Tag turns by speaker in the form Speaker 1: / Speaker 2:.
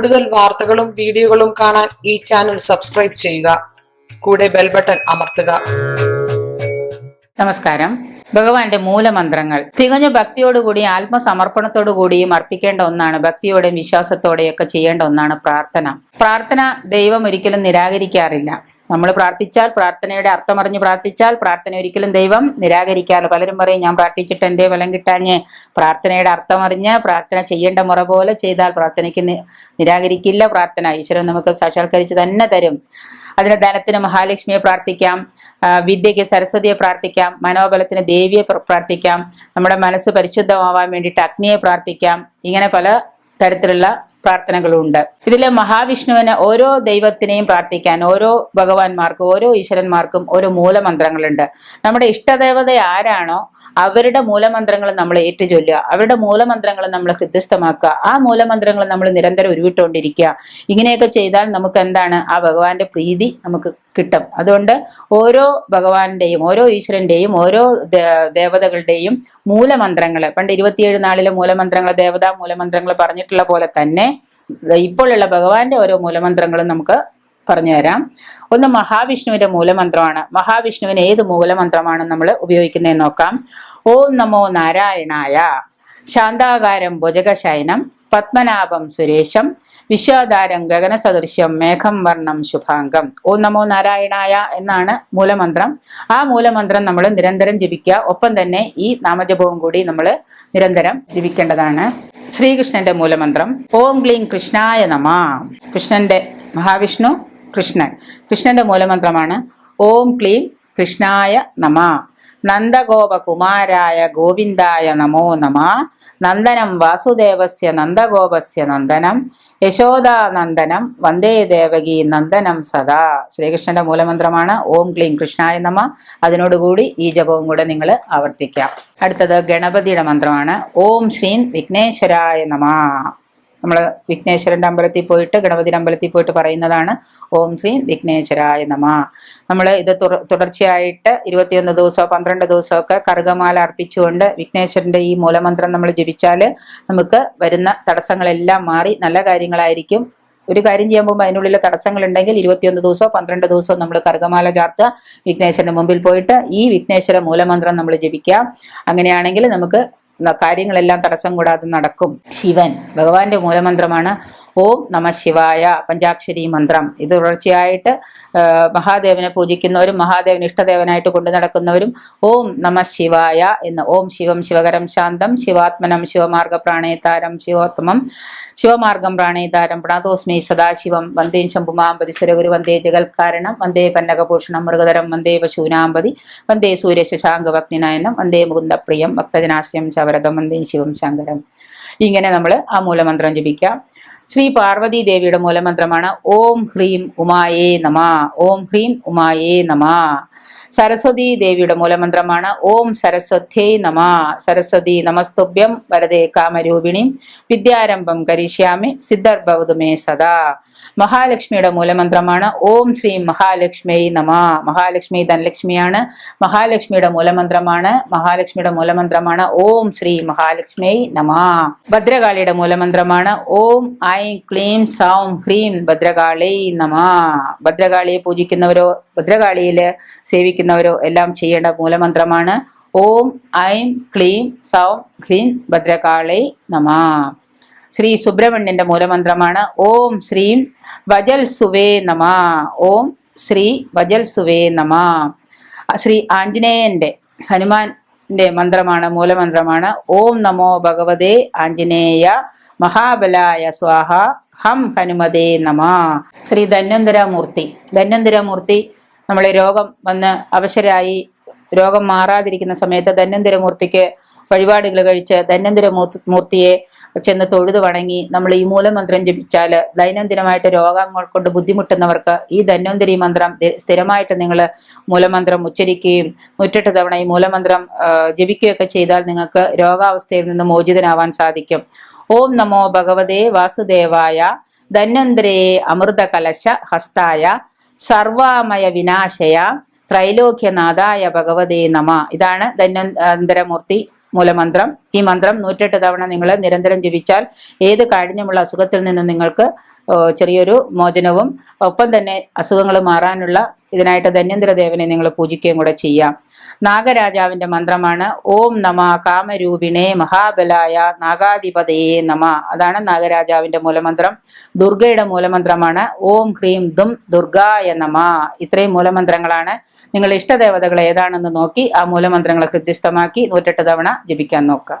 Speaker 1: കൂടുതൽ വാർത്തകളും വീഡിയോകളും കാണാൻ ഈ ചാനൽ സബ്സ്ക്രൈബ് ചെയ്യുക. കൂടെ ബെൽ ബട്ടൺ അമർത്തുക.
Speaker 2: നമസ്കാരം. ഭഗവാന്റെ മൂലമന്ത്രങ്ങൾ. തികഞ്ഞ ഭക്തിയോടുകൂടി ആത്മസമർപ്പണത്തോടുകൂടിയും അർപ്പിക്കേണ്ട ഒന്നാണ് ഭക്തിയോടെയും വിശ്വാസത്തോടെയൊക്കെ ചെയ്യേണ്ട ഒന്നാണ് പ്രാർത്ഥന. പ്രാർത്ഥന ദൈവം ഒരിക്കലും നിരാകരിക്കാറില്ല. നമ്മൾ പ്രാർത്ഥിച്ചാൽ പ്രാർത്ഥനയുടെ അർത്ഥമറിഞ്ഞ് പ്രാർത്ഥിച്ചാൽ പ്രാർത്ഥന ഒരിക്കലും ദൈവം നിരാകരിക്കാറ് പലരും പറയും ഞാൻ പ്രാർത്ഥിച്ചിട്ട് എന്തേ ഫലം കിട്ടാഞ്ഞ്? പ്രാർത്ഥനയുടെ അർത്ഥമറിഞ്ഞ് പ്രാർത്ഥന ചെയ്യേണ്ട മുറ പോലെ ചെയ്താൽ പ്രാർത്ഥനയ്ക്ക് നിരാകരിക്കില്ല. പ്രാർത്ഥന ഈശ്വരൻ നമുക്ക് സാക്ഷാത്കരിച്ച് തന്നെ തരും. അതിന് ധനത്തിന് മഹാലക്ഷ്മിയെ പ്രാർത്ഥിക്കാം. വിദ്യയ്ക്ക് സരസ്വതിയെ പ്രാർത്ഥിക്കാം. മനോബലത്തിന് ദേവിയെ പ്രാർത്ഥിക്കാം. നമ്മുടെ മനസ്സ് പരിശുദ്ധമാവാൻ വേണ്ടിയിട്ട് അഗ്നിയെ പ്രാർത്ഥിക്കാം. ഇങ്ങനെ പല തരത്തിലുള്ള പ്രാർത്ഥനകളുണ്ട്. ഇതിലെ മഹാവിഷ്ണുവിന് ഓരോ ദൈവത്തിനെയും പ്രാർത്ഥിക്കാൻ ഓരോ ഭഗവാന്മാർക്കും ഓരോ ഈശ്വരന്മാർക്കും ഓരോ മൂലമന്ത്രങ്ങളുണ്ട്. നമ്മുടെ ഇഷ്ടദേവത ആരാണോ അവരുടെ മൂലമന്ത്രങ്ങൾ നമ്മൾ ഏറ്റുചൊല്ലുക അവരുടെ മൂലമന്ത്രങ്ങൾ നമ്മൾ ഹൃദ്യസ്ഥമാക്കുക ആ മൂലമന്ത്രങ്ങൾ നമ്മൾ നിരന്തരം ഉരുവിട്ടുകൊണ്ടിരിക്കുക ഇങ്ങനെയൊക്കെ ചെയ്താൽ നമുക്ക് എന്താണ് ആ ഭഗവാന്റെ പ്രീതി നമുക്ക് കിട്ടും. അതുകൊണ്ട് ഓരോ ഭഗവാന്റെയും ഓരോ ഈശ്വരന്റെയും ഓരോ ദേവതകളുടെയും മൂലമന്ത്രങ്ങൾ പണ്ട് ഇരുപത്തിയേഴ് നാളിലെ മൂലമന്ത്രങ്ങൾ ദേവതാ മൂലമന്ത്രങ്ങൾ പറഞ്ഞിട്ടുള്ള പോലെ തന്നെ ഇപ്പോഴുള്ള ഭഗവാന്റെ ഓരോ മൂലമന്ത്രങ്ങളും നമുക്ക് പറഞ്ഞു തരാം ഒന്ന് മഹാവിഷ്ണുവിന്റെ മൂലമന്ത്രമാണ്. മഹാവിഷ്ണുവിന് ഏത് മൂലമന്ത്രമാണ് നമ്മൾ ഉപയോഗിക്കുന്നതെന്ന് നോക്കാം. ഓം നമോ നാരായണായ. ശാന്താകാരം ഭുജകശയനം. പത്മനാഭം സുരേശം. വിശ്വാധാരം ഗഗനസദൃശ്യം മേഘം വർണം ശുഭാംഗം. ഓം നമോ നാരായണായ എന്നാണ് മൂലമന്ത്രം. ആ മൂലമന്ത്രം നമ്മൾ നിരന്തരം ജപിക്കുക. ഒപ്പം തന്നെ ഈ നാമജപവും കൂടി നമ്മൾ നിരന്തരം ജപിക്കേണ്ടതാണ്. ശ്രീകൃഷ്ണന്റെ മൂലമന്ത്രം. ഓം ക്ലീം കൃഷ്ണായ നമ. കൃഷ്ണന്റെ മഹാവിഷ്ണു. കൃഷ്ണൻ. കൃഷ്ണന്റെ മൂലമന്ത്രമാണ് ഓം ക്ലീം കൃഷ്ണായ നമ. നന്ദഗോപകുമാരായ ഗോവിന്ദായ നമോ നമ. നന്ദനം വാസുദേവസ്യ നന്ദഗോപസ്യ നന്ദനം. യശോദാനന്ദനം വന്ദേ ദേവകി നന്ദനം സദാ. ശ്രീകൃഷ്ണന്റെ മൂലമന്ത്രമാണ് ഓം ക്ലീം കൃഷ്ണായ നമ. അതിനോടുകൂടി ഈ ജപവും കൂടെ നിങ്ങൾ ആവർത്തിക്കാം. അടുത്തത് ഗണപതിയുടെ മന്ത്രമാണ് ഓം ശ്രീം വിഘ്നേശ്വരായ നമ. നമ്മൾ വിഘ്നേശ്വരന്റെ അമ്പലത്തിൽ പോയിട്ട് ഗണപതിയുടെ അമ്പലത്തിൽ പോയിട്ട് പറയുന്നതാണ് ഓം ശ്രീ വിഘ്നേശ്വരായ നമ. നമ്മൾ ഇത് തുടർച്ചയായിട്ട് ഇരുപത്തിയൊന്ന് ദിവസമോ പന്ത്രണ്ട് ദിവസമൊക്കെ കറുകമാല അർപ്പിച്ചുകൊണ്ട് വിഘ്നേശ്വരന്റെ ഈ മൂലമന്ത്രം നമ്മൾ ജപിച്ചാൽ നമുക്ക് വരുന്ന തടസ്സങ്ങളെല്ലാം മാറി നല്ല കാര്യങ്ങളായിരിക്കും. ഒരു കാര്യം ചെയ്യാൻ പോകുമ്പോൾ അതിനുള്ളിലെ തടസ്സങ്ങൾ ഉണ്ടെങ്കിൽ ഇരുപത്തിയൊന്ന് ദിവസമോ പന്ത്രണ്ട് ദിവസമോ നമ്മൾ കറുകമാല ചാർത്തുക വിഘ്നേശ്വരന്റെ മുമ്പിൽ പോയിട്ട് ഈ വിഘ്നേശ്വര മൂലമന്ത്രം നമ്മൾ ജപിക്കാം. അങ്ങനെയാണെങ്കിൽ നമുക്ക് കാര്യങ്ങളെല്ലാം തടസ്സം കൂടാതെ നടക്കും. ശിവൻ ഭഗവാന്റെ മൂലമന്ത്രമാണ് ഓം നമ ശിവായ പഞ്ചാക്ഷരി മന്ത്രം. ഇത് തുടർച്ചയായിട്ട് മഹാദേവനെ പൂജിക്കുന്നവരും മഹാദേവൻ ഇഷ്ടദേവനായിട്ട് കൊണ്ടു നടക്കുന്നവരും ഓം നമ ശിവായ എന്ന് ഓം ശിവം ശിവകരം ശാന്തം ശിവാത്മനം ശിവമാർഗ പ്രാണേതാരം ശിവോത്തമം ശിവമാർഗം പ്രാണേതാരം പ്രണതോസ്മി സദാശിവം വന്ദേ ശംഭുമാമ്പതി സുരഗുരു വന്ദേ ജഗൽക്കാരണം വന്ദേ പന്നകഭൂഷണം മൃഗതരം വന്ദേ പശൂനാമ്പതി വന്ദേ സൂര്യശശാങ്കഭഗ്നിനയനം വന്ദേ മുകുന്ദപ്രിയം ഭക്തജനാശ്രയം ചവരതം വന്ദേ ശിവം ശങ്കരം. ഇങ്ങനെ നമ്മൾ ആ മൂലമന്ത്രം ജപിക്കാം. ശ്രീ പാർവതി ദേവിയുടെ മൂലമന്ത്രമാണ് ഓം ഹ്രീം ഉമായേ നമ ഓം ഹ്രീം ഉമായേ നമ. സരസ്വതി ദേവിയുടെ മൂലമന്ത്രമാണ് ഓം സരസ്വത്യേ നമ. സരസ്വതി നമസ്തുഭ്യം വരദേ കാമരൂപിണി വിദ്യാരംഭം കരിഷ്യാമി സിദ്ധർഭവതുമേ സദാ. മഹാലക്ഷ്മിയുടെ മൂലമന്ത്രമാണ് ഓം ശ്രീ മഹാലക്ഷ്മി നമ. മഹാലക്ഷ്മി ധനലക്ഷ്മിയാണ്. മഹാലക്ഷ്മിയുടെ മൂലമന്ത്രമാണ് മഹാലക്ഷ്മിയുടെ മൂലമന്ത്രമാണ് ഓം ശ്രീ മഹാലക്ഷ്മി നമ. ഭദ്രകാളിയുടെ മൂലമന്ത്രമാണ് ഓം ഐ ക്ലീം സൗം ഹ്രീം ഭദ്രകാളി നമ. ഭദ്രകാളിയെ പൂജിക്കുന്നവരോ ഭദ്രകാളിയിൽ സേവിക്കുന്നവരോ എല്ലാം ചെയ്യേണ്ട മൂലമന്ത്രമാണ് ഓം ഐം ക്ലീം സൗം ഹ്രീം ഭദ്രകാളി നമ. ശ്രീ സുബ്രഹ്മണ്യന്റെ മൂലമന്ത്രമാണ് ഓം ശ്രീം വജൽ സുവേ നമ. ഓം ശ്രീ വജൽ സുവേ നമ. ശ്രീ ആഞ്ജനേയന്റെ ഹനുമാന്റെ മന്ത്രമാണ് മൂലമന്ത്രമാണ്. ഓം നമോ ഭഗവതേ ആഞ്ജനേയ മഹാബലായ സ്വാഹ ഹം ഹനുമതേ നമ. ശ്രീ ധന്വന്തരമൂർത്തി. ധന്വന്തരമൂർത്തി നമ്മളെ രോഗം വന്ന് അവശരായി രോഗം മാറാതിരിക്കുന്ന സമയത്ത് ധന്വന്തരമൂർത്തിക്ക് വഴിപാടുകൾ കഴിച്ച് ധന്വന്തര മൂർത്തിയെ ചെന്ന് തൊഴുത് വണങ്ങി നമ്മൾ ഈ മൂലമന്ത്രം ജപിച്ചാൽ ദൈനംദിനമായിട്ട് രോഗങ്ങൾ കൊണ്ട് ബുദ്ധിമുട്ടുന്നവർക്ക് ഈ ധന്വന്തരി മന്ത്രം സ്ഥിരമായിട്ട് നിങ്ങൾ മൂലമന്ത്രം ഉച്ചരിക്കുകയും നൂറ്റെട്ട് തവണ ഈ മൂലമന്ത്രം ജപിക്കുകയൊക്കെ ചെയ്താൽ നിങ്ങൾക്ക് രോഗാവസ്ഥയിൽ നിന്ന് മോചിതനാവാൻ സാധിക്കും. ഓം നമോ ഭഗവതേ വാസുദേവായ ധന്വന്തരേ അമൃത കലശ ഹസ്തായ സർവാമയ വിനാശയ ത്രൈലോക്യനാഥായ ഭഗവതേ നമ. ഇതാണ് ധന്വന്തരമൂർത്തി മൂലമന്ത്രം. ഈ മന്ത്രം നൂറ്റെട്ട് തവണ നിങ്ങൾ നിരന്തരം ജപിച്ചാൽ ഏത് കാഠിന്യമുള്ള അസുഖത്തിൽ നിന്നും നിങ്ങൾക്ക് ചെറിയൊരു മോചനവും ഒപ്പം തന്നെ അസുഖങ്ങൾ മാറാനുള്ള ഇതിനായിട്ട് ധന്യന്തര ദേവനെ നിങ്ങൾ പൂജിക്കുകയും കൂടെ ചെയ്യാം. നാഗരാജാവിന്റെ മന്ത്രമാണ് ഓം നമ കാമരൂപിണേ മഹാബലായ നാഗാധിപതയെ നമ. അതാണ് നാഗരാജാവിന്റെ മൂലമന്ത്രം. ദുർഗയുടെ മൂലമന്ത്രമാണ് ഓം ഹ്രീം ദും ദുർഗായ നമ. ഇത്രയും മൂലമന്ത്രങ്ങളാണ്. നിങ്ങൾ ഇഷ്ടദേവതകൾ ഏതാണെന്ന് നോക്കി ആ മൂലമന്ത്രങ്ങളെ ഹൃദ്യസ്ഥമാക്കി നൂറ്റെട്ട് തവണ ജപിക്കാൻ നോക്കുക.